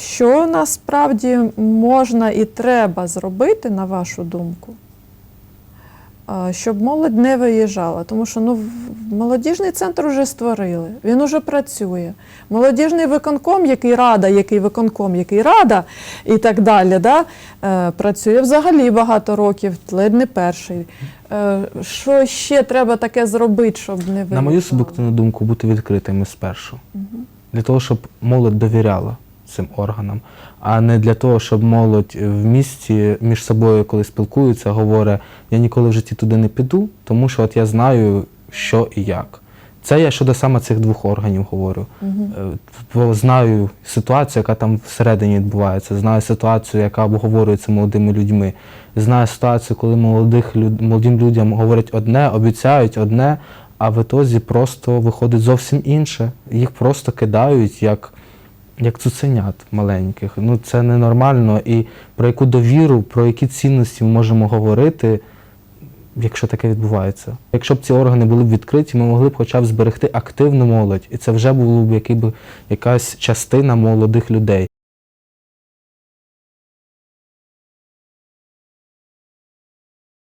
Що насправді можна і треба зробити, на вашу думку, щоб молодь не виїжджала? Тому що ну, молодіжний центр вже створили, він уже працює. Молодіжний виконком, який рада, який виконком, який рада, і так далі, да, е, працює взагалі багато років, ледь не перший. Е, що ще треба таке зробити, щоб не виїжджала? На мою суб'єктивну думку, бути відкритими спершу. Для того, щоб молодь довіряла цим органам, а не для того, щоб молодь в місті між собою, коли спілкуються, говорить, я ніколи в житті туди не піду, тому що от я знаю, що і як. Це я щодо саме цих двох органів говорю. Бо знаю ситуацію, яка там всередині відбувається, знаю ситуацію, яка обговорюється молодими людьми. Знаю ситуацію, коли молодих люд, молодим людям говорять одне, обіцяють одне, а в ітозі просто виходить зовсім інше. Їх просто кидають як, як цуценят маленьких. Ну це ненормально. І про яку довіру, про які цінності ми можемо говорити, якщо таке відбувається. Якщо б ці органи були б відкриті, ми могли б хоча б зберегти активну молодь, і це вже було б якась частина молодих людей.